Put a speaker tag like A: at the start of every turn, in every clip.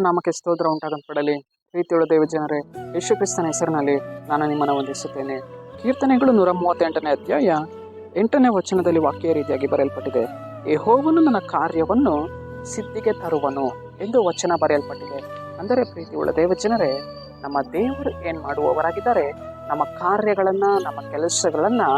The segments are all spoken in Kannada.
A: ನಾಮಕ್ಕೆ ಸ್ತೋತ್ರ ಉಂಟಾಗಲ್ಪಡಲಿ ದೇವ ಜನರೇ, ಯೇಸು ಕ್ರಿಸ್ತನ ಹೆಸರಿನಲ್ಲಿ ನಾನು ನಿಮ್ಮನ್ನು ವಂದಿಸುತ್ತೇನೆ. ಕೀರ್ತನೆಗಳು ನೂರ ಮೂವತ್ತೆಂಟನೇ ಅಧ್ಯಾಯ ಎಂಟನೇ ವಚನದಲ್ಲಿ ವಾಕ್ಯ ರೀತಿಯಾಗಿ ಬರೆಯಲ್ಪಟ್ಟಿದೆ. ಯೆಹೋವನು ನನ್ನ ಕಾರ್ಯವನ್ನು ಸಿದ್ಧಿಗೆ ತರುವನು ಎಂದು ವಚನ ಬರೆಯಲ್ಪಟ್ಟಿದೆ. ಅಂದರೆ ಪ್ರೀತಿಯುಳ್ಳ ದೇವ ಜನರೇ, ನಮ್ಮ ದೇವರು ಏನು ಮಾಡುವವರಾಗಿದ್ದಾರೆ ನಮ್ಮ ಕಾರ್ಯಗಳನ್ನು, ನಮ್ಮ ಕೆಲಸಗಳನ್ನು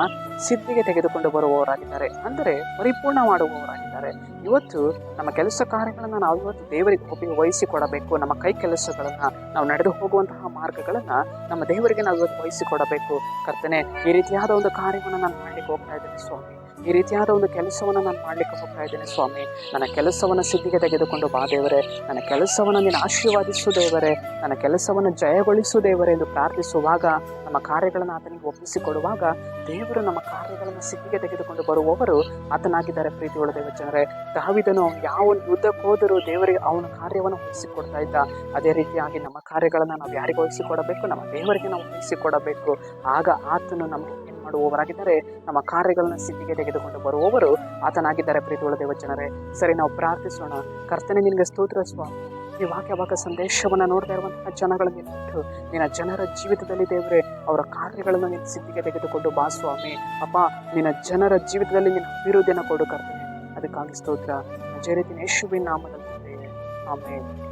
A: ಸಿದ್ಧಿಗೆ ತೆಗೆದುಕೊಂಡು ಬರುವವರಾಗಿದ್ದಾರೆ. ಅಂದರೆ ಪರಿಪೂರ್ಣ ಮಾಡುವವರಾಗಿದ್ದಾರೆ. ಇವತ್ತು ನಮ್ಮ ಕೆಲಸ ಕಾರ್ಯಗಳನ್ನು ನಾವು ಇವತ್ತು ದೇವರಿಗೆ ಒಪ್ಪಿಗೆ ವಹಿಸಿಕೊಡಬೇಕು ನಮ್ಮ ಕೈ ಕೆಲಸಗಳನ್ನು ನಾವು ನಡೆದು ಹೋಗುವಂತಹ ಮಾರ್ಗಗಳನ್ನು ನಮ್ಮ ದೇವರಿಗೆ ನಾವು ಇವತ್ತು ವಹಿಸಿಕೊಡಬೇಕು. ಕರ್ತನೆ, ಈ ರೀತಿಯಾದ ಒಂದು ಕಾರ್ಯವನ್ನು ನಾನು ಮಾಡಲಿಕ್ಕೆ ಹೋಗ್ತಾ ಇದ್ದೇನೆ ಸ್ವಾಮಿ. ಈ ರೀತಿಯಾದ ಒಂದು ಕೆಲಸವನ್ನು ನಾನು ಮಾಡ್ಲಿಕ್ಕೆ ಹೋಗ್ತಾ ಇದ್ದೇನೆ, ಸ್ವಾಮಿ. ನನ್ನ ಕೆಲಸವನ್ನು ಸಿದ್ಧಿಗೆ ತೆಗೆದುಕೊಂಡು ಬಾ ದೇವರೇ. ನನ್ನ ಕೆಲಸವನ್ನು ನೀನು ಆಶೀರ್ವಾದಿಸು ದೇವರೇ. ನನ್ನ ಕೆಲಸವನ್ನು ಜಯಗೊಳಿಸು ದೇವರೇ ಎಂದು ಪ್ರಾರ್ಥಿಸುವಾಗ, ನಮ್ಮ ಕಾರ್ಯಗಳನ್ನು ಆತನಿಗೆ ಒಪ್ಪಿಸಿಕೊಡುವಾಗ, ದೇವರು ನಮ್ಮ ಕಾರ್ಯಗಳನ್ನು ಸಿದ್ಧಿಗೆ ತೆಗೆದುಕೊಂಡು ಬರುವವರು ಆತನಾಗಿದ್ದಾರೆ ಪ್ರೀತಿಯೊಳ ದೇವ ಜನರೇ ದಾವಿದನು ಅವನು ಯಾವ ಯುದ್ಧಕ್ಕೆ ದೇವರಿಗೆ ಅವನ ಕಾರ್ಯವನ್ನು ಒಪ್ಪಿಸಿಕೊಡ್ತಾ ಇದ್ದ. ಅದೇ ರೀತಿಯಾಗಿ ನಮ್ಮ ಕಾರ್ಯಗಳನ್ನು ನಾವು ಯಾರಿಗೆ ವಹಿಸಿಕೊಡಬೇಕು ನಮ್ಮ ದೇವರಿಗೆ ನಾವು ವಹಿಸಿಕೊಡಬೇಕು ಆಗ ಆತನು ನಮಗೆ ಮಾಡುವವರಾಗಿದ್ದಾರೆ ನಮ್ಮ ಕಾರ್ಯಗಳನ್ನು ಸಿದ್ಧಿಗೆ ತೆಗೆದುಕೊಂಡು ಬರುವವರು ಆತನಾಗಿದ್ದಾರೆ ಪ್ರೀತಿಯುಳ್ಳ ಜನರೇ ಸರಿ, ನಾವು ಪ್ರಾರ್ಥಿಸೋಣ. ಕರ್ತನೆ, ನಿನಗೆ ಸ್ತೋತ್ರ ಸ್ವಾಮಿ. ಈ ವಾಕ್ಯ ವಾಕ್ಯ ಸಂದೇಶವನ್ನು ನೋಡ್ತಾ ಇರುವಂತಹ ಜನಗಳನ್ನು ಬಿಟ್ಟು ನಿನ್ನ ಜನರ ಜೀವಿತದಲ್ಲಿ ದೇವರೆ, ಅವರ ಕಾರ್ಯಗಳನ್ನು ನಿನ್ನ ಸಿದ್ಧಿಗೆ ತೆಗೆದುಕೊಂಡು ಬಾ ಸ್ವಾಮಿ. ಅಪ್ಪ, ನಿನ್ನ ಜನರ ಜೀವಿತದಲ್ಲಿ ನಿನ್ನ ಅಭಿವೃದ್ಧಿಯನ್ನು ಕೊಡು ಕರ್ತನೆ. ಅದಕ್ಕಾಗಿ ಸ್ತೋತ್ರ. ಅಜಯ ರೀತಿ ಯೇಸುವಿನ ನಾಮದಲ್ಲಿ. ಆಮೇಲೆ